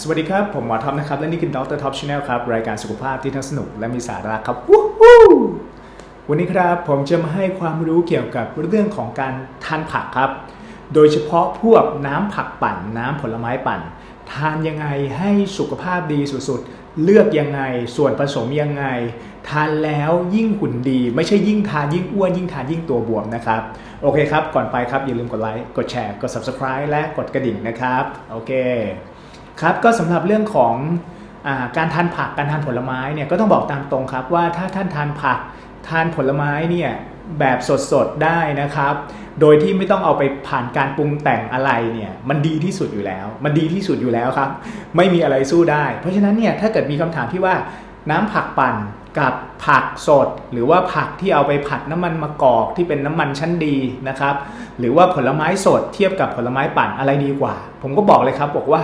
สวัสดีครับ ผมหมอท็อปนะครับ และนี่คือดรท็อปชาแนลครับ รายการสุขภาพที่ทั้งสนุกและมีสาระครับวู้ฮู้วันนี้ครับผมจะมาให้ความรู้เกี่ยวกับเรื่องของการทานผักครับ โดยเฉพาะพวกน้ำผักปั่น น้ำผลไม้ปั่น ทานยังไงให้สุขภาพดีสุดๆ เลือกยังไง ส่วนผสมยังไง ทานแล้วยิ่งหุ่นดี ไม่ใช่ยิ่งทานยิ่งอ้วนยิ่งทานยิ่งตัวบวมนะครับ โอเคครับ ก่อนไปครับอย่าลืมกดไลค์ กดแชร์ กด subscribe และกดกระดิ่งนะครับ โอเค ครับก็สำหรับเรื่องของอการทานผักการทานผลไม้เนี่ยก็ต้องบอกตามตรงครับว่าถ้าท่านทานผักทานผลไม้เนี่ยแบบสดๆได้นะครับ โดยที่ไม่ต้องเอาไปผ่านการปรุงแต่งอะไรเนี่ยมันดีที่สุดอยู่แล้ว มันดีที่สุดอยู่แล้วครับ ไม่มีอะไรสู้ได้ เพราะฉะนั้นเนี่ยถ้าเกิดมีคำถามที่ว่าน้ำผักปั่นกับผักสด หรือว่าผักที่เอาไปผัดน้ำมันมะกอกที่เป็นน้ำมันชั้นดีนะครับ หรือว่าผลไม้สดเทียบกับผลไม้ปั่นอะไรดีกว่า ผมก็บอกเลยครับบอกว่า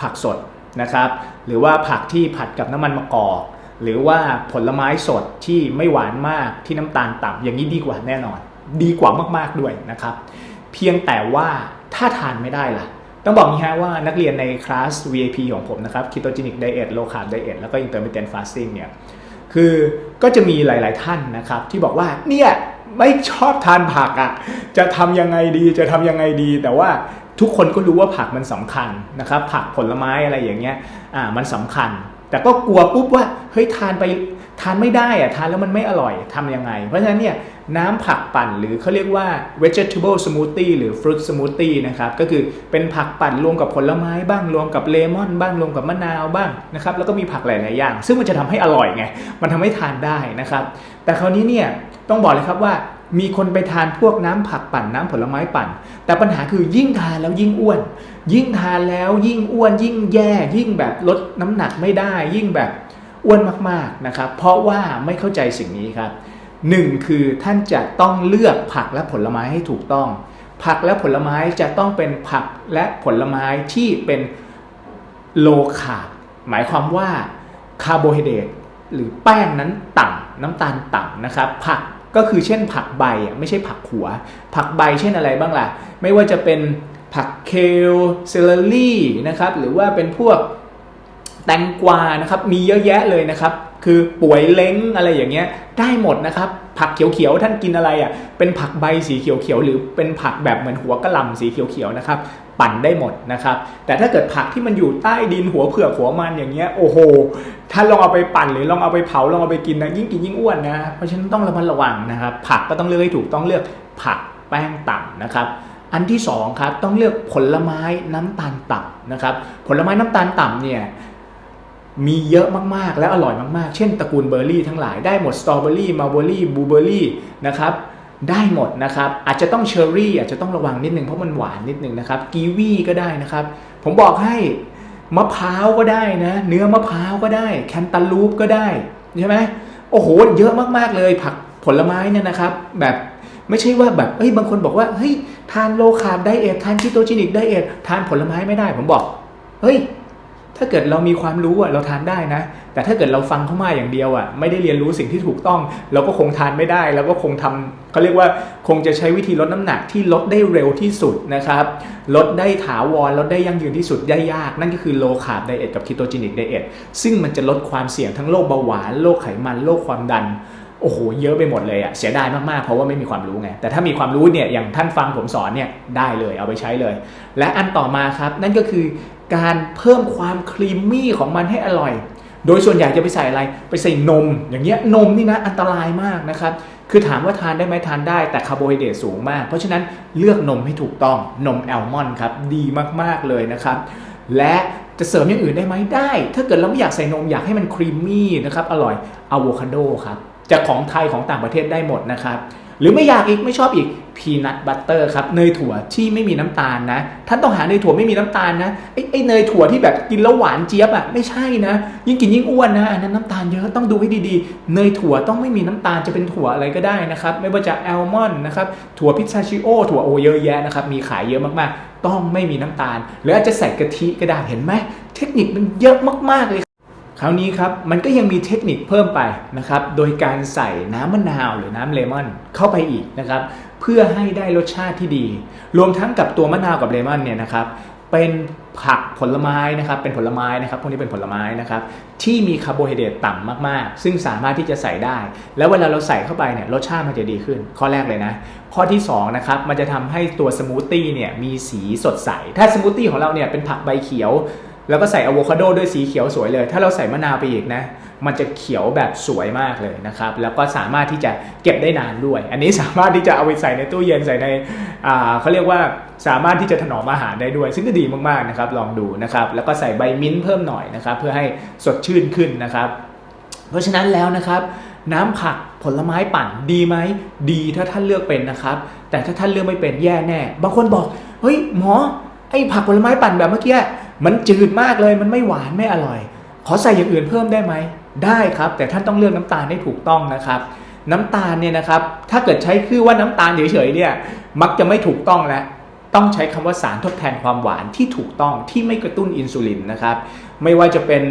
ผักสดนะครับ หรือว่าผักที่ผัดกับน้ำมันมะกอกหรือว่าผลไม้สดที่ไม่หวานมากที่น้ำตาลต่ำอย่างนี้ดีกว่าแน่นอน ดีกว่ามากๆด้วยนะครับ เพียงแต่ว่าถ้าทานไม่ได้ล่ะ ต้องบอกนี้ฮะว่านักเรียนในคลาส VIP ของผมนะครับ Ketogenic Diet Low Carb Diet แล้วก็ Intermittent Fasting เนี่ยคือก็จะมีหลาย ๆท่านนะครับ ที่บอกว่าเนี่ยไม่ชอบทานผักอะ่ะจะทำยังไงดีจะทำยังไงดีแต่ว่า ทุกคนก็รู้ว่าผักมันสำคัญนะครับ ผักผลไม้อะไรอย่างเงี้ยอ่ามันสำคัญ แต่ก็กลัวปุ๊บว่าเฮ้ยทานไปทานไม่ได้อะทานแล้วมันไม่อร่อยทำยังไง เพราะฉะนั้นเนี่ยน้ำผักปั่นหรือเขาเรียกว่า vegetable smoothie หรือ fruit smoothie นะครับก็คือเป็นผักปั่นรวมกับผลไม้บ้างรวมกับเลมอนบ้างรวมกับมะนาวบ้างนะครับแล้วก็มีผักหลาย ๆ อย่าง ซึ่งมันจะทำให้อร่อยไง มันทำให้ทานได้นะครับ แต่คราวนี้เนี่ยต้องบอกเลยครับว่า มีคนไปทานพวกน้ำผักปั่นน้ำผลไม้ปั่น แต่ปัญหาคือยิ่งทานแล้วยิ่งอ้วน ยิ่งทานแล้วยิ่งอ้วน ยิ่งแย่ ยิ่งแบบลดน้ำหนักไม่ได้ ยิ่งแบบอ้วนมากๆนะครับ เพราะว่าไม่เข้าใจสิ่งนี้ครับหนึ่งคือท่านจะต้องเลือกผักและผลไม้ให้ถูกต้อง ผักและผลไม้จะต้องเป็นผักและผลไม้ที่เป็นโลคาร์บหมายความว่าคาร์โบไฮเดรตหรือแป้งนั้นต่ำน้ำตาลต่ำนะครับ ผัก ก็คือเช่นผักใบอะไม่ใช่ผักหัว ผักใบเช่นอะไรบ้างล่ะ ไม่ว่าจะเป็นผักเคลเซเลอรี่นะครับหรือว่าเป็นพวก แตงกวานะครับมีเยอะแยะเลยนะครับ คือป่วยเล้งอะไรอย่างเงี้ยได้หมดนะครับ ผักเขียวๆท่านกินอะไรอะเป็นผักใบสีเขียวๆหรือเป็นผักแบบเหมือนหัวกระลำสีเขียวๆนะครับปั่นได้หมดนะครับ แต่ถ้าเกิดผักที่มันอยู่ใต้ดินหัวเผือกหัวมันอย่างเงี้ยโอ้โห ถ้าลองเอาไปปั่นหรือลองเอาไปเผาลองเอาไปกินนะยิ่งกินยิ่งอ้วนนะเพราะฉะนั้นต้องระมัดระวังนะครับ ผักก็ต้องเลือกให้ถูกต้องเลือกผักแป้งต่ำนะครับอันที่สองครับต้องเลือกผลไม้น้ำตาลต่ำนะครับผลไม้น้ำตาลต่ำเนี่ย มีเยอะมากๆ และอร่อยมากๆ เช่นตระกูลเบอร์รี่ทั้งหลายได้หมดสตรอเบอรี่มาเบอรี่บลูเบอรี่นะครับได้หมดนะครับ อาจจะต้องเชอร์รี่อาจจะต้องระวังนิดนึงเพราะมันหวานนิดนึงนะครับกีวีก็ได้นะครับ ผมบอกให้มะพร้าวก็ได้นะ เนื้อมะพร้าวก็ได้ แคนตาลูปก็ได้ใช่ไหมโอ้โห เยอะมากๆเลยผักผลไม้เนี่ยนะครับ แบบไม่ใช่ว่าแบบเฮ้ยบางคนบอกว่าเฮ้ยทานโลคาร์บไดเอททานคิโตจินิกไดเอททานผลไม้ไม่ได้ผมบอกเฮ้ย ถ้าเกิดเรามีความรู้อะเราทานได้นะ แต่ถ้าเกิดเราฟังเข้ามาอย่างเดียวอะไม่ได้เรียนรู้สิ่งที่ถูกต้อง เราก็คงทานไม่ได้เราก็คงทำเขาเรียกว่าคงจะใช้วิธีลดน้ำหนักที่ลดได้เร็วที่สุดนะครับลดได้ถาวรลดได้ยั่งยืนที่สุดได้ยาก นั่นก็คือโลคาร์บไดเอทกับคีโตจินิกไดเอทซึ่งมันจะลดความเสี่ยงทั้งโรคเบาหวานโรคไขมันโรคความดันโอ้โห เยอะไปหมดเลยอะเสียดายมาก ๆ เพราะว่าไม่มีความรู้ไง แต่ถ้ามีความรู้เนี่ย อย่างท่านฟังผมสอนเนี่ย ได้เลย เอาไปใช้เลย และอันต่อมาครับ นั่นก็คือ การเพิ่มความครีมมี่ของมันให้อร่อย โดยส่วนใหญ่จะไปใส่อะไร ไปใส่นม อย่างเงี้ยนมนี่นะอันตรายมากนะครับ คือถามว่าทานได้ไหมทานได้แต่คาร์โบไฮเดรตสูงมาก เพราะฉะนั้นเลือกนมให้ถูกต้องนมแอลมอนด์ครับดีมากๆเลยนะครับ และจะเสริมอย่างอื่นได้ไหมได้ ถ้าเกิดเราไม่อยากใส่นมอยากให้มันครีมมี่นะครับอร่อยอะโวคาโดครับจากของไทยของต่างประเทศได้หมดนะครับ หรือไม่อยากอีกไม่ชอบอีกพีนัทบัตเตอร์ครับเนยถั่วที่ไม่มีน้ำตาลนะ ท่านต้องหาเนยถั่วไม่มีน้ำตาลนะไอ้ไอ้เนยถั่วที่แบบกินแล้วหวานเจี๊ยบอะไม่ใช่นะ ยิ่งกินยิ่งอ้วนนะอันนั้นน้ำตาลเยอะต้องดูให้ดีๆ เนยถั่วต้องไม่มีน้ำตาลจะเป็นถั่วอะไรก็ได้นะครับ ไม่ว่าจะแอลมอนด์นะครับถั่วพิซซาชิโอถั่วโอเยอะแยะนะครับมีขายเยอะมากๆ ต้องไม่มีน้ำตาล หรืออาจจะใส่กะทิก็ได้เห็นไหมเทคนิคมันเยอะมากๆเลย ราวนี้ครับมันก็ยังมีเทคนิคเพิ่มไปนะครับโดยการใส่น้ำมะนาวหรือน้ำเลมอนเข้าไปอีกนะครับเพื่อให้ได้รสชาติที่ดี รวมทั้งกับตัวมะนาวกับเลมอนเนี่ยนะครับเป็นผักผลไม้นะครับเป็นผลไม้นะครับพวกนี้เป็นผลไม้นะครับที่มีคาร์โบไฮเดรตต่ำมากๆ ซึ่งสามารถที่จะใส่ได้ แล้วเวลาเราใส่เข้าไปเนี่ยรสชาติมันจะดีขึ้น ข้อแรกเลยนะ ข้อที่2นะครับมันจะทำให้ตัวสมูทตี้เนี่ยมีสีสดใส ถ้าสมูทตี้ของเราเนี่ยเป็นผักใบเขียว แล้วก็ใส่อะโวคาโดด้วยสีเขียวสวยเลย ถ้าเราใส่มะนาวไปอีกนะ มันจะเขียวแบบสวยมากเลยนะครับ แล้วก็สามารถที่จะเก็บได้นานด้วย อันนี้สามารถที่จะเอาไปใส่ในตู้เย็นใส่ในอ่าเขาเรียกว่าสามารถที่จะถนอมอาหารได้ด้วย ซึ่งก็ดีมากๆนะครับ ลองดูนะครับ แล้วก็ใส่ใบมิ้นท์เพิ่มหน่อยนะครับ เพื่อให้สดชื่นขึ้นนะครับ เพราะฉะนั้นแล้วนะครับน้ำผักผลไม้ปั่นดีไหมดีถ้าท่านเลือกเป็นนะครับ แต่ถ้าท่านเลือกไม่เป็นแย่แน่ บางคนบอกเฮ้ยหมอไอ้ผักผลไม้ปั่นแบบเมื่อกี้ มันจืดมากเลยมันไม่หวานไม่อร่อย ขอใส่อย่างอื่นเพิ่มได้ไหมได้ครับ แต่ท่านต้องเลือกน้ำตาลให้ถูกต้องนะครับ น้ำตาลเนี่ยนะครับ ถ้าเกิดใช้คือว่าน้ำตาลเฉยๆเนี่ยมักจะไม่ถูกต้องแล้วต้องใช้คำว่าสารทดแทนความหวานที่ถูกต้องที่ไม่กระตุ้นอินซูลินนะครับ ไม่ว่าจะเป็น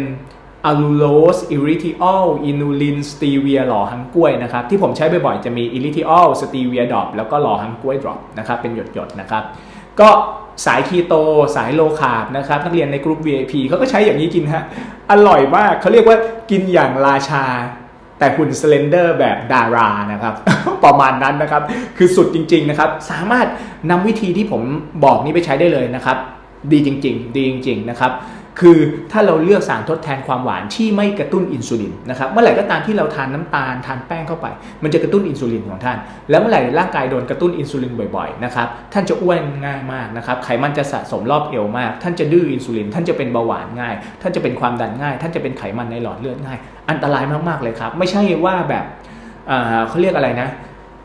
อะลูโลสอิริทิออลอินูลินสตีเวียหล่อหังกล้วยนะครับ ที่ผมใช้บ่อยๆจะมีอิริทิออลสตีเวียดรอปแล้วก็หล่อหังกล้วยดรอปนะครับเป็นหยดๆนะครับ ก็ สายคีโต สายโลคาร์บนะครับนักเรียนในกลุ่ม VIP เขาก็ใช้อย่างนี้กินฮะอร่อยมากเขาเรียกว่ากินอย่างราชา แต่หุ่นสเลนเดอร์แบบดารานะครับ ประมาณนั้นนะครับ คือสุดจริง ๆนะครับ สามารถนำวิธีที่ผมบอกนี้ไปใช้ได้เลยนะครับ ดีจริง ๆ ดีจริง ๆ นะครับ คือถ้าเราเลือกสารทดแทนความหวานที่ไม่กระตุ้นอินซูลินนะครับเมื่อไหร่ก็ตามที่เราทานน้ำตาลทานแป้งเข้าไป มันจะกระตุ้นอินซูลินของท่าน แล้วเมื่อไหร่ร่างกายโดนกระตุ้นอินซูลินบ่อยๆนะครับท่านจะอ้วนง่ายมากนะครับไขมันจะสะสมรอบเอวมาก ท่านจะดื้ออินซูลิน ท่านจะเป็นเบาหวานง่าย ท่านจะเป็นความดันง่าย ท่านจะเป็นไขมันในหลอดเลือดง่าย อันตรายมากๆเลยครับ ไม่ใช่ว่าแบบเขาเรียกอะไรนะ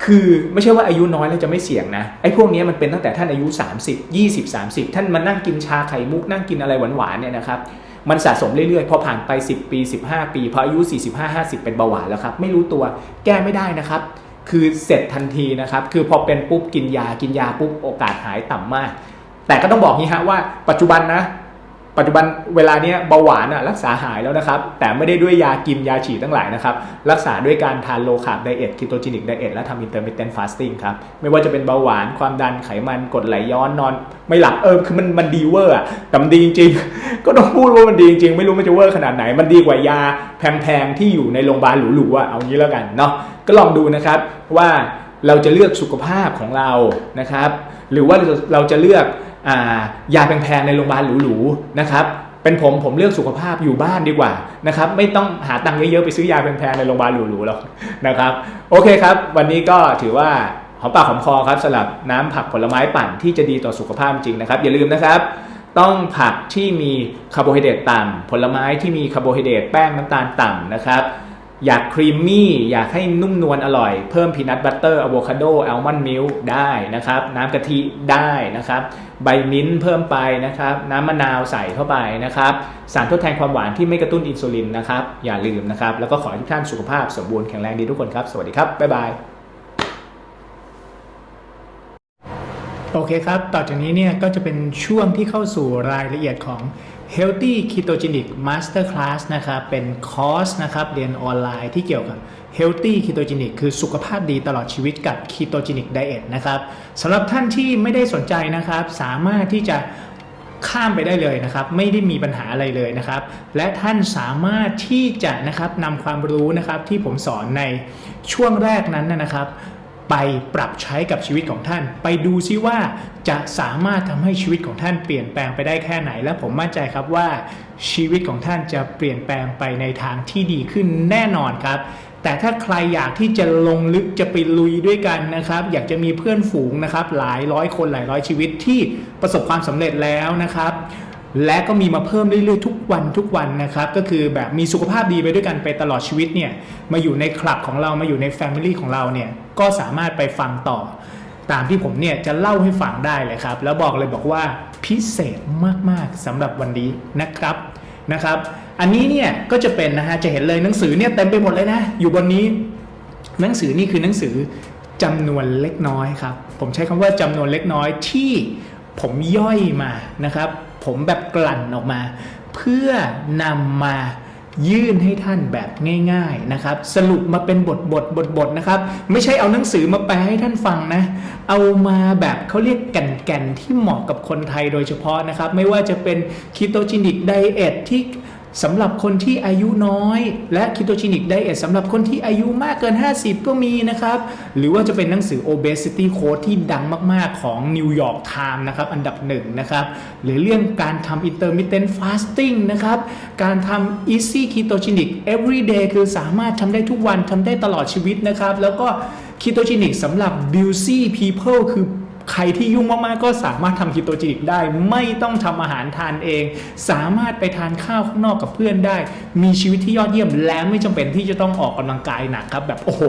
คือไม่ใช่ว่าอายุน้อยแล้วจะไม่เสี่ยงนะไอ้พวกนี้มันเป็นตั้งแต่ท่านอายุ 30 20 30 ท่านมานั่งกินชาไข่มุกนั่งกินอะไรหวานๆเนี่ยนะครับมันสะสมเรื่อยๆ พอผ่านไป 10 ปี 15 ปีพออายุ 45 50 เป็นเบาหวานแล้วครับ ไม่รู้ตัวแก้ไม่ได้นะครับ คือเสร็จทันทีนะครับ คือพอเป็นปุ๊บกินยากินยาปุ๊บโอกาสหายต่ำมาก แต่ก็ต้องบอกนี้ฮะว่าปัจจุบันนะ ปัจจุบันเวลาเนี้ยเบาหวานอะรักษาหายแล้วนะครับ แต่ไม่ได้ด้วยยากินยาฉีดทั้งหลายนะครับ รักษาด้วยการทานโลคาร์บไดเอทคีโตจินิกไดเอทและทำอินเตอร์มิเทนฟาสติ้งครับ ไม่ว่าจะเป็นเบาหวานความดันไขมันกดไหลย้อนนอน ไม่หลับเออคือมันมันดีเวอร์อะแต่มันดีจริงๆ ก็ต้องพูดว่ามันดีจริง ไม่รู้มันจะเวอร์ขนาดไหน มันดีกว่ายาแพงๆที่อยู่ในโรงพยาบาลหรูๆอะเอางี้แล้วกันเนาะก็ลองดูนะครับว่าเราจะเลือกสุขภาพของเรานะครับ หรือว่าเราจะเลือก ยาแพงๆในโรงพยาบาลหรูๆนะครับเป็นผมผมเลือกสุขภาพอยู่บ้านดีกว่านะครับไม่ต้องหาตังค์เยอะๆไปซื้อยาแพงๆในโรงพยาบาลหรูๆหรอกนะครับโอเคครับ วันนี้ก็ถือว่าหอมปากหอมคอครับสำหรับน้ำผักผลไม้ปั่นที่จะดีต่อสุขภาพจริงนะครับ อย่าลืมนะครับ ต้องผักที่มีคาร์โบไฮเดรตต่ำผลไม้ที่มีคาร์โบไฮเดรตแป้งน้ำตาลต่ำนะครับ อยากครีมมี่อยากให้นุ่มนวลอร่อย เพิ่มพีนัทบัตเตอร์อะโวคาโดแอลมอนด์มิลค์ได้นะครับ น้ำกะทิได้นะครับ ใบมิ้นท์เพิ่มไปนะครับ น้ำมะนาวใส่เข้าไปนะครับ สารทดแทนความหวานที่ไม่กระตุ้นอินซูลินนะครับ อย่าลืมนะครับ แล้วก็ขอให้ทุกท่านสุขภาพสมบูรณ์แข็งแรงดีทุกคนครับ สวัสดีครับ บ๊ายบาย โอเคครับ ต่อจากนี้เนี่ยก็จะเป็นช่วงที่เข้าสู่รายละเอียดของ Healthy Ketogenic Master Class นะครับเป็นคอร์สนะครับเรียนออนไลน์ที่เกี่ยวกับ Healthy Ketogenic คือสุขภาพดีตลอดชีวิตกับ Ketogenic Diet นะครับสำหรับท่านที่ไม่ได้สนใจนะครับ สามารถที่จะข้ามไปได้เลยนะครับ ไม่ได้มีปัญหาอะไรเลยนะครับ และท่านสามารถที่จะนะครับนำความรู้นะครับที่ผมสอนในช่วงแรกนั้นนะครับ ไปปรับใช้กับชีวิตของท่าน ไปดูซิว่าจะสามารถทำให้ชีวิตของท่านเปลี่ยนแปลงไปได้แค่ไหน และผมมั่นใจครับว่าชีวิตของท่านจะเปลี่ยนแปลงไปในทางที่ดีขึ้นแน่นอนครับแต่ถ้าใครอยากที่จะลงลึกจะไปลุยด้วยกันนะครับ อยากจะมีเพื่อนฝูงนะครับ หลายร้อยคนหลายร้อยชีวิตที่ประสบความสำเร็จแล้วนะครับ และก็มีมาเพิ่มเรื่อยๆทุกวันทุกวันนะครับ ก็คือแบบมีสุขภาพดีไปด้วยกันไปตลอดชีวิตเนี่ยมาอยู่ในคลับของเรามาอยู่ในแฟมิลี่ของเราเนี่ยก็สามารถไปฟังต่อ ตามที่ผมเนี่ยจะเล่าให้ฟังได้เลยครับ แล้วบอกเลยบอกว่าพิเศษมากๆสำหรับวันนี้นะครับนะครับ อันนี้เนี่ยก็จะเป็นนะฮะจะเห็นเลยหนังสือเนี่ยเต็มไปหมดเลยนะ อยู่บนนี้ หนังสือนี่คือหนังสือจำนวนเล็กน้อยครับ ผมใช้คำว่าจำนวนเล็กน้อยที่ผมย่อยมานะครับ ผมแบบกลั่นออกมา เพื่อนำมายื่นให้ท่านแบบง่ายๆนะครับ สรุปมาเป็นบทบทบทบทนะครับ ไม่ใช่เอาหนังสือมาแปลให้ท่านฟังนะ เอามาแบบเขาเรียกแก่นๆที่เหมาะกับคนไทยโดยเฉพาะนะครับ ไม่ว่าจะเป็นคีโตจินิกไดเอทที่ สำหรับคนที่อายุน้อย และคิโตชินิกไดเอทสำหรับคนที่อายุมากเกิน 50 ก็มีนะครับ หรือว่าจะเป็นหนังสือ Obesity Code ที่ดังมาก ๆ ของ New York Times นะครับ อันดับหนึ่งนะครับ หรือเรื่องการทำ intermittent fasting นะครับ การทำ easy ketogenic everyday คือสามารถทำได้ทุกวันทำได้ตลอดชีวิตนะครับ แล้วก็ ketogenic สำหรับ busy people คือ ใครที่ยุ่งมากๆก็สามารถทำคีโตจิกได้ ไม่ต้องทำอาหารทานเอง สามารถไปทานข้าวข้างนอกกับเพื่อนได้ มีชีวิตที่ยอดเยี่ยมและไม่จำเป็นที่จะต้องออกกำลังกายหนักครับ แบบโอ้โห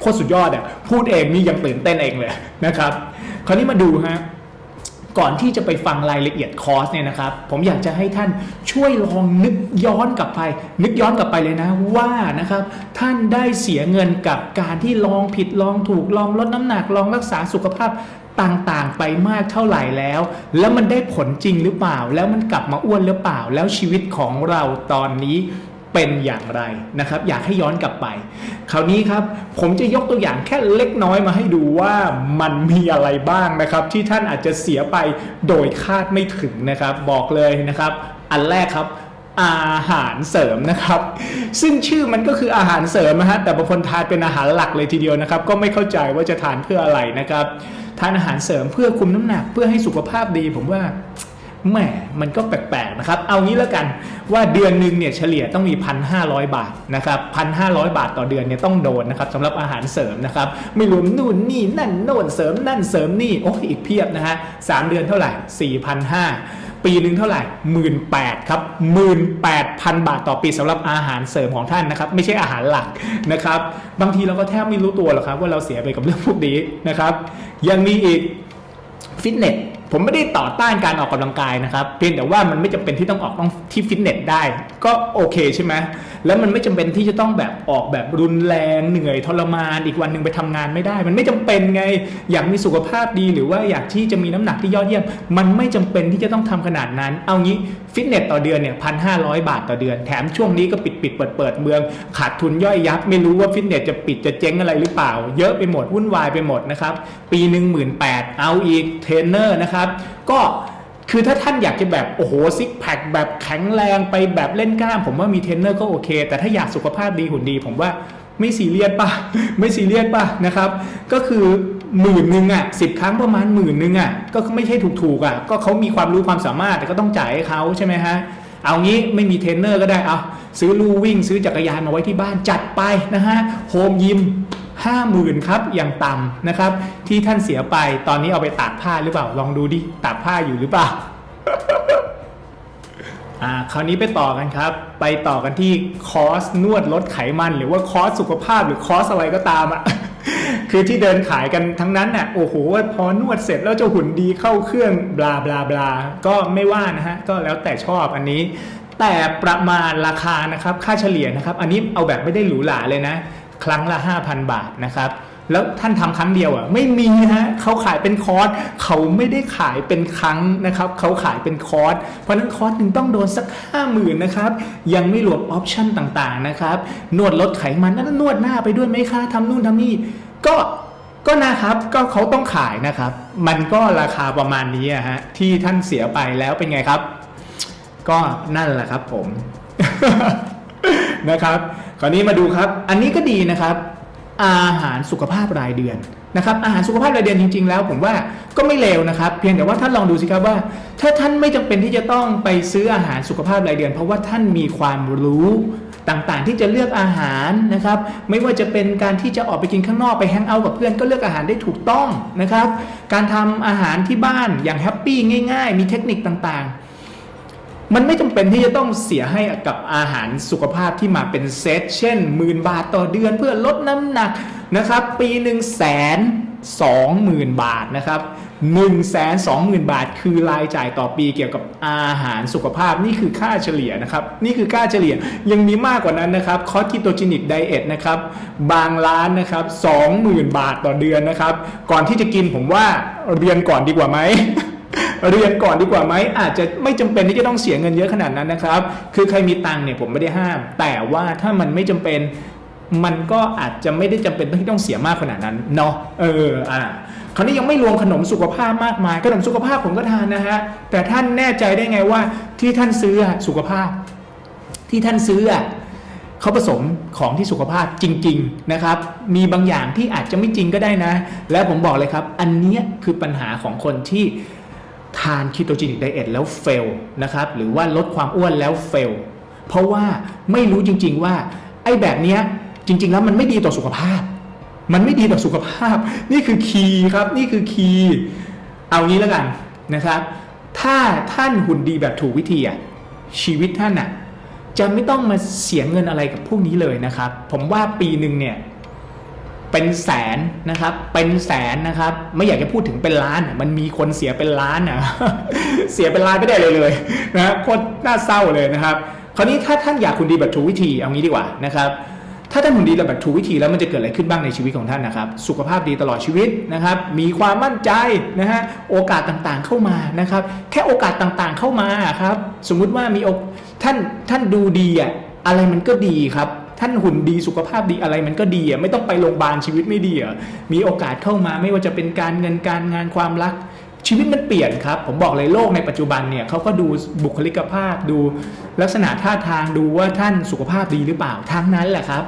โคตรสุดยอดอะพูดเองนี่ยังตื่นเต้นเองเลยนะครับ คราวนี้มาดูฮะก่อนที่จะไปฟังรายละเอียดคอร์สเนี่ยนะครับ ผมอยากจะให้ท่านช่วยลองนึกย้อนกลับไป นึกย้อนกลับไปเลยนะว่านะครับ ท่านได้เสียเงินกับการที่ลองผิดลองถูกลองลดน้ำหนักลองรักษาสุขภาพ ต่างๆ ไปมากเท่าไหร่แล้ว แล้วมันได้ผลจริงหรือเปล่า แล้วมันกลับมาอ้วนหรือเปล่า แล้วชีวิตของเราตอนนี้เป็นอย่างไรนะครับ อยากให้ย้อนกลับไป คราวนี้ครับผมจะยกตัวอย่างแค่เล็กน้อยมาให้ดูว่ามันมีอะไรบ้างนะครับ ที่ท่านอาจจะเสียไปโดยคาดไม่ถึงนะครับ บอกเลยนะครับ อันแรกครับอาหารเสริมนะครับ ซึ่งชื่อมันก็คืออาหารเสริมนะฮะแต่บางคนทานเป็นอาหารหลักเลยทีเดียวนะครับ ก็ไม่เข้าใจว่าจะทานเพื่ออะไรนะครับ ทานอาหารเสริมเพื่อคุมน้ำหนักเพื่อให้สุขภาพดี ผมว่าแหมมันก็แปลกๆนะครับ เอางี้แล้วกันว่าเดือนหนึ่งเนี่ยเฉลี่ยต้องมี 1,500 บาทนะครับ1,500 บาทต่อเดือนเนี่ยต้องโดนนะครับสำหรับอาหารเสริมนะครับ ไม่รวมนู่นนี่นั่นโน่นเสริมนั่นเสริมนี่โอ้ยอีกเพียบนะฮะสามเดือนเท่าไหร่4,500 ปีหนึ่งเท่าไหร่หมื่นแปดครับหมื่นแปดพันบาทต่อปีสำหรับอาหารเสริมของท่านนะครับ ไม่ใช่อาหารหลักนะครับ บางทีเราก็แทบไม่รู้ตัวหรอกครับ ว่าเราเสียไปกับเรื่องพวกนี้นะครับ ยังมีอีกฟิตเนสผมไม่ได้ต่อต้านการออกกำลังกายนะครับ เพียงแต่ว่ามันไม่จำเป็นที่ต้องออกต้องที่ฟิตเนสได้ ก็โอเคใช่ไหม แล้วมันไม่จำเป็นที่จะต้องแบบออกแบบรุนแรงเหนื่อยทรมานอีกวันหนึ่งไปทำงานไม่ได้ มันไม่จำเป็นไง อยากมีสุขภาพดีหรือว่าอยากที่จะมีน้ำหนักที่ยอดเยี่ยม มันไม่จำเป็นที่จะต้องทำขนาดนั้น เอางี้ฟิตเนสต่อเดือนเนี่ยพันห้าร้อยบาทต่อเดือน แถมช่วงนี้ก็ปิดปิดเปิดเปิดเมือง ขาดทุนย่อยยับ ไม่รู้ว่าฟิตเนสจะปิดจะเจ๊งอะไรหรือเปล่า เยอะไปหมดวุ่นวายไปหมดนะครับ ปีหนึ่งหมื่นแปดเอาอีกเทรนเนอร์นะครับ ก็ คือถ้าท่านอยากจะแบบโอ้โหซิกแพคแบบแข็งแรงไปแบบเล่นกล้าม ผมว่ามีเทรนเนอร์ก็โอเค แต่ถ้าอยากสุขภาพดีหุ่นดี ผมว่าไม่ซีเรียสป่ะ ไม่ซีเรียสป่ะนะครับ ก็คือหมื่นหนึ่งอะสิบครั้งประมาณหมื่นหนึ่งอะก็ไม่ใช่ถูกๆอะก็เขามีความรู้ความสามารถแต่ก็ต้องจ่ายให้เขาใช่ไหมฮะเอางี้ไม่มีเทรนเนอร์ก็ได้เอาซื้อลู่วิ่ง ซื้อจักรยานมาไว้ที่บ้านจัดไปนะฮะโฮมยิม ห้าหมื่นครับอย่างต่ำนะครับ ที่ท่านเสียไปตอนนี้เอาไปตากผ้าหรือเปล่าลองดูดิตากผ้าอยู่หรือเปล่าอ่าคราวนี้ไปต่อกันครับ ไปต่อกันที่คอร์สนวดลดไขมัน หรือว่าคอร์สสุขภาพหรือคอร์สอะไรก็ตามอะคือที่เดินขายกันทั้งนั้นน่ะโอ้โหพอนวดเสร็จแล้วจะหุ่นดีเข้าเครื่องบลาบลาบลาก็ไม่ว่านะฮะก็แล้วแต่ชอบอันนี้ แต่ประมาณราคานะครับค่าเฉลี่ยนะครับ อันนี้เอาแบบไม่ได้หรูหราเลยนะ ครั้งละ 5,000 บาทนะครับ แล้วท่านทำครั้งเดียวอะไม่มีฮะเขาขายเป็นคอร์สเขาไม่ได้ขายเป็นครั้งนะครับเขาขายเป็นคอร์สเพราะนั้นคอร์สหนึ่งต้องโดนสัก5 0,000นะครับยังไม่รวมออปชั่นต่างๆนะครับนวดลดไขมันนั่นนวดหน้าไปด้วยไหมคะทำนู่นทำนี่ก็ก็นะครับก็เขาต้องขายนะครับ มันก็ราคาประมาณนี้อะฮะที่ท่านเสียไปแล้วเป็นไงครับ ก็นั่นแหละครับผมนะครับ คราวนี้มาดูครับ อันนี้ก็ดีนะครับ อาหารสุขภาพรายเดือนนะครับ อาหารสุขภาพรายเดือนจริง ๆ แล้ว ผมว่าก็ไม่เลวนะครับ เพียงแต่ว่าท่านลองดูสิครับว่า ถ้าท่านไม่จำเป็นที่จะต้องไปซื้ออาหารสุขภาพรายเดือน เพราะว่าท่านมีความรู้ต่างๆ ที่จะเลือกอาหารนะครับ ไม่ว่าจะเป็นการที่จะออกไปกินข้างนอกไปแฮงเอาท์กับเพื่อนก็เลือกอาหารได้ถูกต้องนะครับ การทำอาหารที่บ้านอย่างแฮปปี้ง่าย ๆ มีเทคนิคต่างๆ มันไม่จำเป็นที่จะต้องเสียให้กับอาหารสุขภาพที่มาเป็นเซต เช่นหมื่นบาทต่อเดือนเพื่อลดน้ำหนักนะครับ ปีหนึ่งแสนสองหมื่นบาทนะครับหนึ่งแสนสองหมื่นบาท คือรายจ่ายต่อปีเกี่ยวกับอาหารสุขภาพนี่คือค่าเฉลี่ยนะครับ นี่คือค่าเฉลี่ยยังมีมากกว่านั้นนะครับคอสคิโตจินิกไดเอทนะครับ บางร้านนะครับสองหมื่นบาทต่อเดือนนะครับ ก่อนที่จะกินผมว่าเรียนก่อนดีกว่าไหม เรียนก่อนดีกว่าไหมอาจจะไม่จำเป็นที่จะต้องเสียเงินเยอะขนาดนั้นนะครับ คือใครมีตังค์เนี่ยผมไม่ได้ห้าม แต่ว่าถ้ามันไม่จำเป็นมันก็อาจจะไม่ได้จำเป็นที่ต้องเสียมากขนาดนั้นเนาะเอออ่าคราวนี้ยังไม่รวมขนมสุขภาพมากมาย ขนมสุขภาพผมก็ทานนะฮะแต่ท่านแน่ใจได้ไงว่าที่ท่านซื้อสุขภาพ ที่ท่านซื้อเขาผสมของที่สุขภาพจริง ๆนะครับ มีบางอย่างที่อาจจะไม่จริงก็ได้นะ แล้วผมบอกเลยครับ อันนี้คือปัญหาของคนที่ ทานคีโตจินิกไดเอทแล้วเฟลนะครับหรือว่าลดความอ้วนแล้วเฟลเพราะว่าไม่รู้จริง ๆ ว่าไอ้แบบเนี้ยจริง ๆ แล้วมันไม่ดีต่อสุขภาพ มันไม่ดีต่อสุขภาพ นี่คือคีย์ครับนี่คือคีย์เอางี้แล้วกันนะครับ ถ้าท่านหุ่นดีแบบถูกวิธีอะชีวิตท่านอะจะไม่ต้องมาเสียเงินอะไรกับพวกนี้เลยนะครับ ผมว่าปีหนึ่งเนี่ย เป็นแสนนะครับ เป็นแสนนะครับ ไม่อยากจะพูดถึงเป็นล้าน มันมีคนเสียเป็นล้านอะ เสียเป็นล้านไม่ได้เลยเลยนะโคตรน่าเศร้าเลยนะครับ คราวนี้ถ้าท่านอยากคุณดีแบบถูกวิธีเอางี้ดีกว่านะครับ ถ้าท่านหุ่นดีแบบถูกวิธีแล้วมันจะเกิดอะไรขึ้นบ้างในชีวิตของท่านนะครับ สุขภาพดีตลอดชีวิตนะครับ มีความมั่นใจนะฮะ โอกาสต่างๆเข้ามานะครับ แค่โอกาสต่างๆเข้ามาครับ สมมุติว่ามีอกท่านท่านดูดีอะ อะไรมันก็ดีครับ ท่านหุ่นดีสุขภาพดีอะไรมันก็ดีอะไม่ต้องไปโรงพยาบาลชีวิตไม่ดีอะมีโอกาสเข้ามาไม่ว่าจะเป็นการเงินการงานความรัก ชีวิตมันเปลี่ยนครับ ผมบอกเลยโลกในปัจจุบันเนี่ยเขาก็ดูบุคลิกภาพดูลักษณะท่าทางดูว่าท่านสุขภาพดีหรือเปล่าทั้งนั้นแหละครับ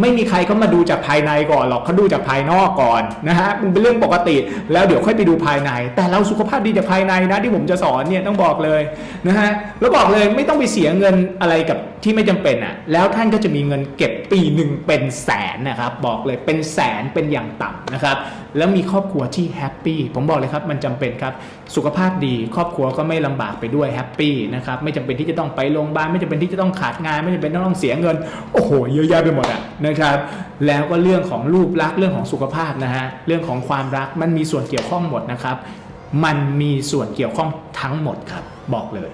ไม่มีใครเขามาดูจากภายในก่อนหรอกเขาดูจากภายนอกก่อนนะฮะมันเป็นเรื่องปกติ แล้วเดี๋ยวค่อยไปดูภายใน แต่เราสุขภาพดีจากภายในนะที่ผมจะสอนเนี่ยต้องบอกเลยนะฮะแล้วบอกเลยไม่ต้องไปเสียเงินอะไรกับที่ไม่จำเป็นอะ แล้วท่านก็จะมีเงินเก็บปีหนึ่งเป็นแสนนะครับ บอกเลยเป็นแสนเป็นอย่างต่ำนะครับ แล้วมีครอบครัวที่แฮปปี้ผมบอกเลยครับมันจำเป็นครับ สุขภาพดีครอบครัวก็ไม่ลำบากไปด้วยแฮปปี้นะครับไม่จำเป็นที่จะต้องไปโรงพยาบาลไม่จำเป็นที่จะต้องขาดงาน ไม่จำเป็นต้องเสียเงินโอ้โหเยอะแยะไปหมดอะนะครับ แล้วก็เรื่องของรูปลักษณ์เรื่องของสุขภาพนะฮะเรื่องของความรักมันมีส่วนเกี่ยวข้องหมดนะครับ มันมีส่วนเกี่ยวข้องทั้งหมดครับ บอกเลย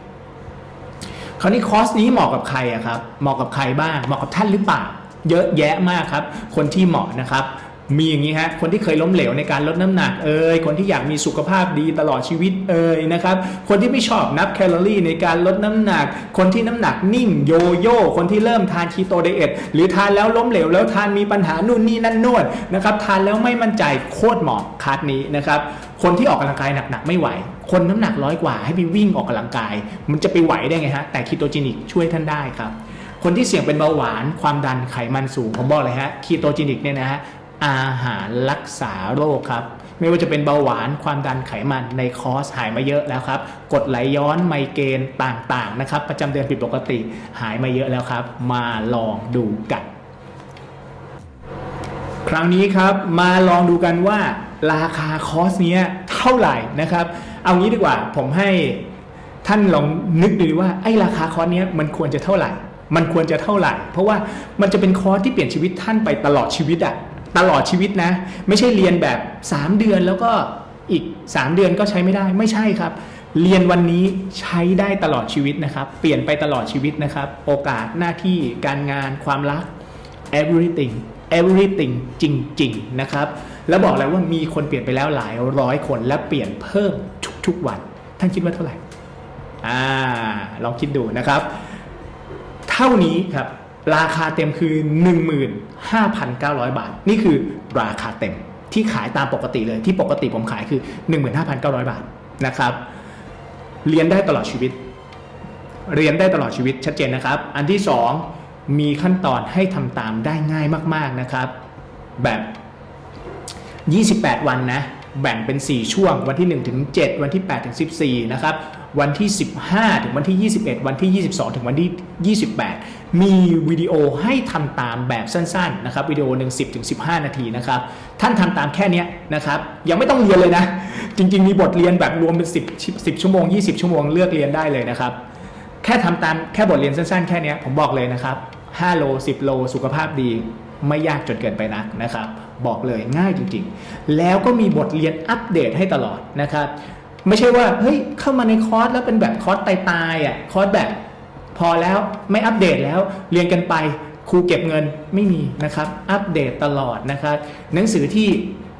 คราวนี้คอร์สนี้เหมาะกับใครอะครับเหมาะกับใครบ้างเหมาะกับท่านหรือเปล่าเยอะแยะมากครับ คนที่เหมาะนะครับ มีอย่างนี้ฮะ คนที่เคยล้มเหลวในการลดน้ำหนักเอ่ย คนที่อยากมีสุขภาพดีตลอดชีวิตเอ่ยนะครับ คนที่ไม่ชอบนับแคลอรี่ในการลดน้ำหนัก คนที่น้ำหนักนิ่งโยโย่คนที่เริ่มทานคีโตไดเอทหรือทานแล้วล้มเหลวแล้วทานมีปัญหานู่นนี่นั่นน่นนะครับทานแล้วไม่มั่นใจโคตรเหมาะคัสนี้นะครับ คนที่ออกกำลังกายหนักๆไม่ไหว คนน้ำหนักร้อยกว่าให้ไปวิ่งออกกำลังกาย มันจะไปไหวได้ไงฮะแต่คีโตจินิกช่วยท่านได้ครับคนที่เสี่ยงเป็นเบาหวานความดันไขมันสูงผมบอกเลยฮะคีโตจินิกเนี่ยนะฮะ อาหารรักษาโรคครับไม่ว่าจะเป็นเบาหวานความดันไขมันในคอร์สหายมาเยอะแล้วครับกดไหลย้อนไมเกรนต่างๆนะครับ ประจำเดือนผิดปกติหายมาเยอะแล้วครับ มาลองดูกัน คราวนี้ครับมาลองดูกันว่า ราคาคอร์สเนี้ยเท่าไหร่นะครับ เอางี้ดีกว่าผมให้ท่านลองนึกดูว่าไอ้ราคาคอร์สเนี้ยมันควรจะเท่าไหร่ มันควรจะเท่าไหร่ เพราะว่ามันจะเป็นคอร์สที่เปลี่ยนชีวิตท่านไปตลอดชีวิตอะ ตลอดชีวิตนะ ไม่ใช่เรียนแบบ 3 เดือนแล้วก็อีก 3 เดือนก็ใช้ไม่ได้ไม่ใช่ครับ เรียนวันนี้ใช้ได้ตลอดชีวิตนะครับ เปลี่ยนไปตลอดชีวิตนะครับ โอกาสหน้าที่การงานความรัก everything everything จริง ๆ นะครับ แล้วบอกเลยว่ามีคนเปลี่ยนไปแล้วหลายร้อยคนและเปลี่ยนเพิ่มทุกๆวัน ท่านคิดว่าเท่าไหร่อ่าลองคิดดูนะครับ เท่านี้ครับ ราคาเต็มคือ 5,900 บาท นี่คือราคาเต็มที่ขายตามปกติเลยที่ปกติผมขายคือ 15,900 บาทนะครับ เรียนได้ตลอดชีวิต เรียนได้ตลอดชีวิตชัดเจนนะครับ อันที่ 2 มีขั้นตอนให้ทำตามได้ง่ายมาก ๆนะครับ แบบ 28 วันนะ แบ่งเป็น 4 ช่วง วันที่1ถึง7วันที่8ถึง14 นะครับ วันที่ 15 ถึงวันที่ 21 วันที่ 22 ถึงวันที่ 28 มีวิดีโอให้ทำตามแบบสั้นๆ นะครับ วิดีโอหนึ่ง10 ถึง 15 นาทีนะครับ ท่านทำตามแค่นี้นะครับ ยังไม่ต้องเรียนเลยนะ จริงๆ มีบทเรียนแบบรวมเป็น 10 10 ชั่วโมง 20 ชั่วโมงเลือกเรียนได้เลยนะครับ แค่ทำตามแค่บทเรียนสั้นๆ แค่นี้ผมบอกเลยนะครับ5โล10 โลสุขภาพดีไม่ยากจนเกินไปนักนะครับ บอกเลยง่ายจริงๆ แล้วก็มีบทเรียนอัปเดตให้ตลอดนะครับ ไม่ใช่ว่าเฮ้ยเข้ามาในคอร์สแล้วเป็นแบบคอร์สตายๆอะคอร์สแบบพอแล้วไม่อัปเดตแล้วเรียนกันไปครูเก็บเงินไม่มีนะครับ อัปเดตตลอดนะครับหนังสือที่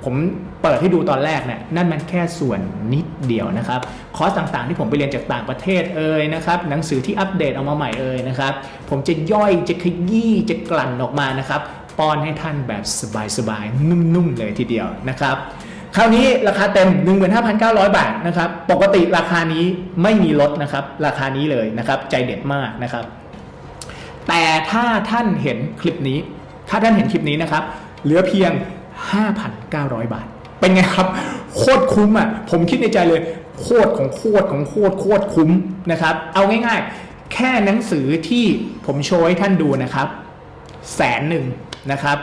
ผมเปิดให้ดูตอนแรกเนี่ยนั่นมันแค่ส่วนนิดเดียวนะครับ คอร์สต่างๆที่ผมไปเรียนจากต่างประเทศเอ่ยนะครับ หนังสือที่อัปเดตเอามาใหม่เอ่ยนะครับ ผมจะย่อยจะขยี้จะกลั่นออกมานะครับ ป้อนให้ท่านแบบสบายๆ นุ่มๆ เลยทีเดียวนะครับ คราวนี้ราคาเต็ม 15,900 บาทนะครับ ปกติราคานี้ไม่มีลดนะครับ ราคานี้เลยนะครับ ใจเด็ดมากนะครับ แต่ถ้าท่านเห็นคลิปนี้ ถ้าท่านเห็นคลิปนี้นะครับ เหลือเพียง 5,900 บาท เป็นไงครับ โคตรคุ้มอะ ผมคิดในใจเลย โคตรของโคตรของโคตรโคตรคุ้มนะครับ เอาง่ายๆ แค่หนังสือที่ผมโชว์ให้ท่านดูนะครับแสนหนึ่ง นะครับ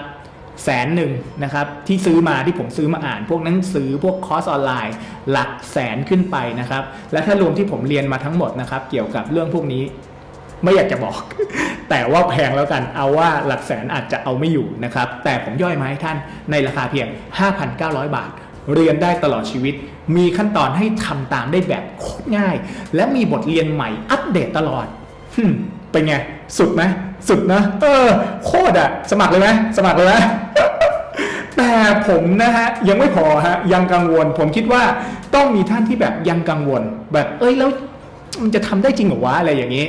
แสนหนึ่งนะครับที่ซื้อมาที่ผมซื้อมาอ่าน พวกหนังสือพวกคอร์สออนไลน์ หลักแสนขึ้นไปนะครับ และถ้ารวมที่ผมเรียนมาทั้งหมดนะครับเกี่ยวกับเรื่องพวกนี้ไม่อยากจะบอก แต่ว่าแพงแล้วกันเอาว่าหลักแสนอาจจะเอาไม่อยู่นะครับ แต่ผมย่อยมาให้ท่านในราคาเพียง 5,900 บาท เรียนได้ตลอดชีวิต มีขั้นตอนให้ทำตามได้แบบโคตรง่าย และมีบทเรียนใหม่อัปเดตตลอดหึ เป็นไง สุดไหมสุดนะ เออ โคตรอะสมัครเลยไหมสมัครเลยไหมแต่ผมนะฮะ ยังไม่พอฮะ ยังกังวล ผมคิดว่าต้องมีท่านที่แบบยังกังวล แบบ เอ้ยแล้วมันจะทำได้จริงหรอวะอะไรอย่างนี้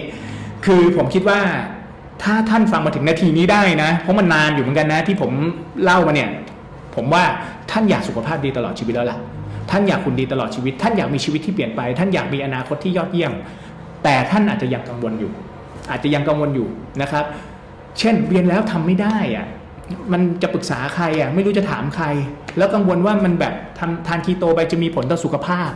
คือผมคิดว่าถ้าท่านฟังมาถึงนาทีนี้ได้นะ เพราะมันนานอยู่เหมือนกันนะ ที่ผมเล่ามาเนี่ย ผมว่าท่านอยากสุขภาพดีตลอดชีวิตแล้วล่ะ ท่านอยากคุณดีตลอดชีวิต ท่านอยากมีชีวิตที่เปลี่ยนไป ท่านอยากมีอนาคตที่ยอดเยี่ยม แต่ท่านอาจจะยังกังวลอยู่ อาจจะยังกังวลอยู่นะครับ เช่นเรียนแล้วทำไม่ได้อะมันจะปรึกษาใครอะไม่รู้จะถามใคร แล้วกังวลว่ามันแบบทำทานคีโตไปจะมีผลต่อสุขภาพ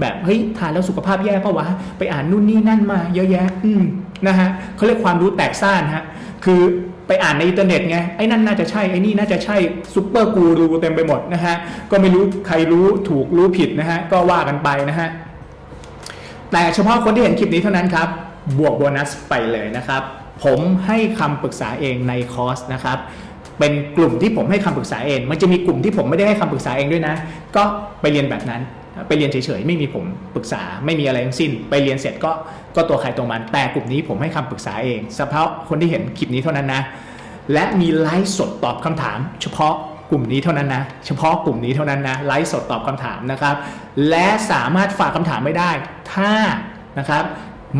แบบเฮ้ยทานแล้วสุขภาพแย่ปะวะไปอ่านนู่นนี่นั่นมา เยอะแยะ อืมนะฮะเขาเรียกความรู้แตกซ่านฮะคือไปอ่านในอินเทอร์เน็ตไงไอ้นั่นน่าจะใช่ไอ้นี่น่าจะใช่ซุปเปอร์กูรูเต็มไปหมดนะฮะก็ไม่รู้ใครรู้ถูกรู้ผิดนะฮะก็ว่ากันไปนะฮะแต่เฉพาะคนที่เห็นคลิปนี้เท่านั้นครับ บวกโบนัสไปเลยนะครับ ผมให้คำปรึกษาเองในคอร์สนะครับ เป็นกลุ่มที่ผมให้คำปรึกษาเอง มันจะมีกลุ่มที่ผมไม่ได้ให้คำปรึกษาเองด้วยนะ ก็ไปเรียนแบบนั้น ไปเรียนเฉยๆ ไม่มีผมปรึกษา ไม่มีอะไรทั้งสิ้น ไปเรียนเสร็จก็ก็ตัวใครตัวมัน แต่กลุ่มนี้ผมให้คำปรึกษาเองเฉพาะคนที่เห็นคลิปนี้เท่านั้นนะ และมีไลฟ์สดตอบคำถาม เฉพาะกลุ่มนี้เท่านั้นนะ เฉพาะกลุ่มนี้เท่านั้นนะ ไลฟ์สดตอบคำถามนะครับ และสามารถฝากคำถามไม่ได้ ถ้านะครับ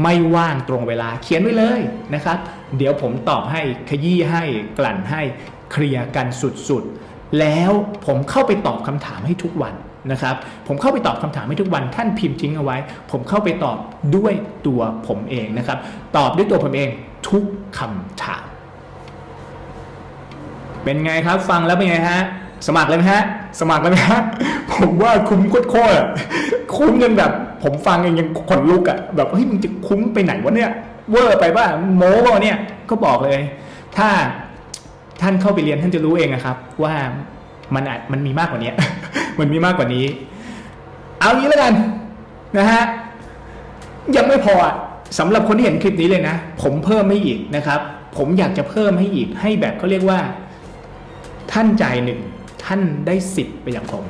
ไม่ว่างตรงเวลาเขียนไว้เลยนะครับ เดี๋ยวผมตอบให้ขยี้ให้กลั่นให้เคลียร์กันสุดๆ แล้วผมเข้าไปตอบคำถามให้ทุกวันนะครับ ผมเข้าไปตอบคำถามให้ทุกวัน ท่านพิมพ์ทิ้งเอาไว้ ผมเข้าไปตอบด้วยตัวผมเองนะครับ ตอบด้วยตัวผมเองทุกคำถาม เป็นไงครับฟังแล้วเป็นไงฮะสมัครเลยไหมฮะ สมัครเลยไหมฮะ ผมว่าคุ้มโคตร คุ้มจนแบบ ผมฟังเองยังขนลุกอะแบบเฮ้ยมึงจะคุ้มไปไหนวะเนี่ย เวอร์ไปป่ะโม้ป่ะเนี่ยก็บอกเลย ถ้าท่านเข้าไปเรียนท่านจะรู้เองอะครับ ว่ามันอาจมันมีมากกว่านี้มันมีมากกว่านี้ เอางี้แล้วกันนะฮะยังไม่พอสำหรับคนที่เห็นคลิปนี้เลยนะ ผมเพิ่มให้อีกนะครับ ผมอยากจะเพิ่มให้อีกให้แบบเขาเรียกว่า ท่านจ่ายหนึ่งท่านได้สิบไปอย่างผม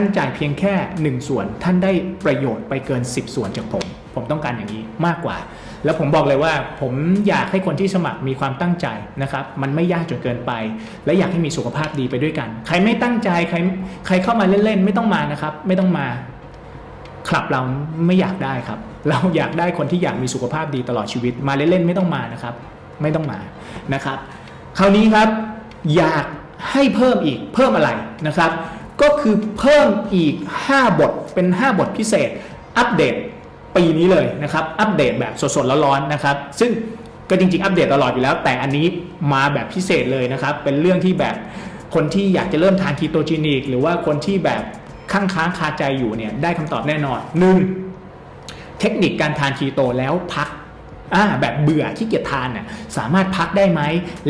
ท่านจ่ายเพียงแค่หนึ่งส่วน ท่านได้ประโยชน์ไปเกิน 10 ส่วนจากผม ผมต้องการอย่างนี้มากกว่า แล้วผมบอกเลยว่าผมอยากให้คนที่สมัครมีความตั้งใจนะครับ มันไม่ยากจนเกินไป และอยากให้มีสุขภาพดีไปด้วยกัน ใครไม่ตั้งใจ ใครใครเข้ามาเล่นๆ ไม่ต้องมานะครับ ไม่ต้องมาคลับเราไม่อยากได้ครับ เราอยากได้คนที่อยากมีสุขภาพดีตลอดชีวิต มาเล่นๆไม่ต้องมานะครับ ไม่ต้องมานะครับ คราวนี้ครับอยากให้เพิ่มอีกเพิ่มอะไรนะครับ ก็คือเพิ่มอีก 5 บทเป็น 5 บทพิเศษ อัปเดตปีนี้เลยนะครับ อัปเดตแบบสดๆร้อนๆนะครับ ซึ่งก็จริงๆ อัปเดตตลอดอยู่แล้ว แต่อันนี้มาแบบพิเศษเลยนะครับ เป็นเรื่องที่แบบคนที่อยากจะเริ่มทานคีโตจีนิก หรือว่าคนที่แบบข้างค้างคาใจอยู่เนี่ยได้คำตอบแน่นอนหนึ่งเทคนิคการทานคีโตแล้วพัก อ่าแบบเบื่อที่เกียจทานน่ะสามารถพักได้ไหม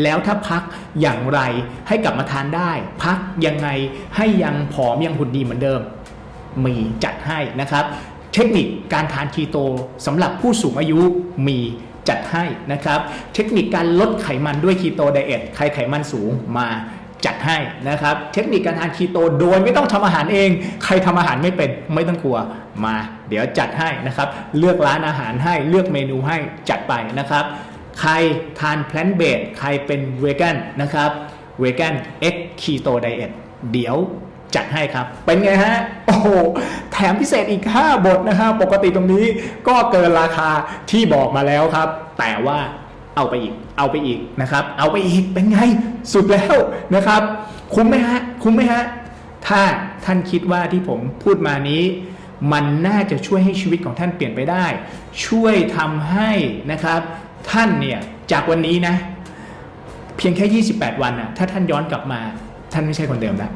แล้วถ้าพักอย่างไรให้กลับมาทานได้ พักยังไงให้ยังผอมยังหุ่นดีเหมือนเดิม มีจัดให้นะครับ เทคนิคการทานคีโตสำหรับผู้สูงอายุมีจัดให้นะครับ เทคนิคการลดไขมันด้วยคีโตไดเอทใครไขมันสูงมา จัดให้นะครับ เทคนิคการทานคีโตโดยไม่ต้องทำอาหารเอง ใครทำอาหารไม่เป็นไม่ต้องกลัวมา เดี๋ยวจัดให้นะครับ เลือกร้านอาหารให้เลือกเมนูให้จัดไปนะครับ ใครทานแพลนเบดใครเป็นเวแกนนะครับเวแกนเอ็กคีโตไดเอทเดี๋ยวจัดให้ครับ เป็นไงฮะ โอ้โห แถมพิเศษอีก 5 บทนะฮะปกติตรงนี้ก็เกินราคาที่บอกมาแล้วครับ แต่ว่าเอาไปอีก เอาไปอีกนะครับ เอาไปอีกเป็นไงสุดแล้วนะครับ คุ้มไหมฮะคุ้มไหมฮะถ้าท่านคิดว่าที่ผมพูดมานี้ มันน่าจะช่วยให้ชีวิตของท่านเปลี่ยนไปได้ ช่วยทำให้นะครับ ท่านเนี่ยจากวันนี้นะ เพียงแค่ 28 วันนะถ้าท่านย้อนกลับมา ท่านไม่ใช่คนเดิมแล้ว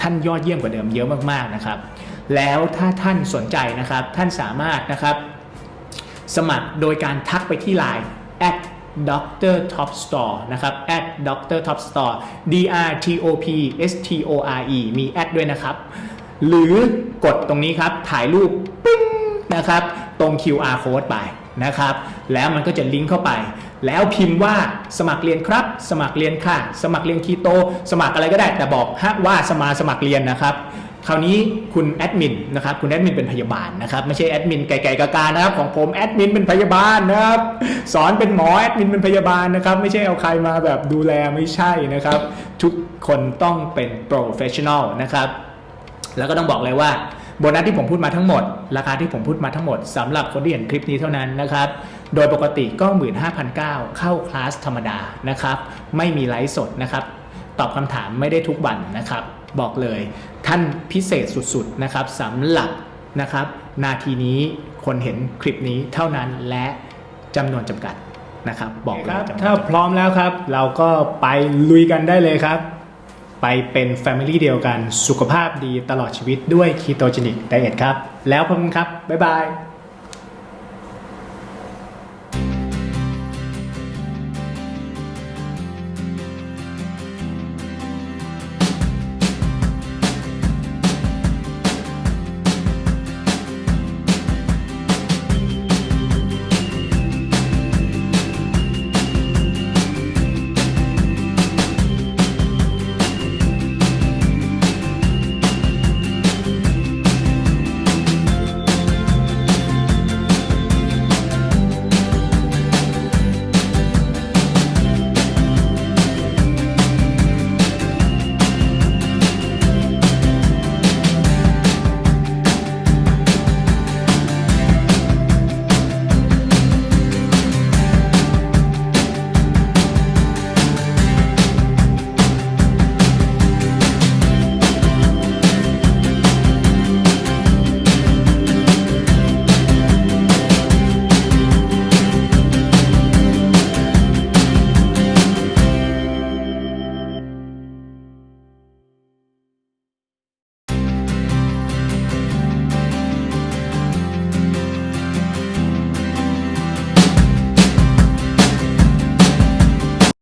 ท่านยอดเยี่ยมกว่าเดิมเยอะมากๆนะครับ แล้วถ้าท่านสนใจนะครับ ท่านสามารถนะครับ สมัครโดยการทักไปที่ Line at Dr. Top Store นะครับ at Dr. Top Store D R T O P S T O R E มีแอดด้วยนะครับ หรือกดตรงนี้ครับ ถ่ายรูปปิ้งนะครับ ตรง QR code ไปนะครับ แล้วมันก็จะลิงก์เข้าไป แล้วพิมพ์ว่าสมัครเรียนครับ สมัครเรียนค่ะ สมัครเรียนคีโต สมัครอะไรก็ได้แต่บอกฮะว่าสมาสมัครเรียนนะครับ คราวนี้คุณแอดมินนะครับคุณแอดมินเป็นพยาบาลนะครับไม่ใช่แอดมินไก่ๆกากานะครับของผมแอดมินเป็นพยาบาลนะครับสอนเป็นหมอแอดมินเป็นพยาบาลนะครับไม่ใช่เอาใครมาแบบดูแลไม่ใช่นะครับทุกคนต้องเป็นโปรเฟชชั่นอลนะครับแล้วก็ต้องบอกเลยว่าโบนัสที่ผมพูดมาทั้งหมด ราคาที่ผมพูดมาทั้งหมดสำหรับคนที่เห็นคลิปนี้เท่านั้นนะครับ โดยปกติก็ 15,900 เข้าคลาสธรรมดานะครับ ไม่มีไลฟ์สดนะครับ ตอบคำถามไม่ได้ทุกวันนะครับ บอกเลย ท่านพิเศษสุดๆนะครับสำหรับนะครับนาทีนี้คนเห็นคลิปนี้เท่านั้นและจำนวนจำกัดนะครับ บอกเลยจำนวนจำกัดถ้าพร้อมแล้วครับ เราก็ไปลุยกันได้เลยครับ ไปเป็น Family เดียวกันสุขภาพดีตลอดชีวิตด้วย Ketogenic Diet ครับ แล้วพบกันครับ บ๊ายบาย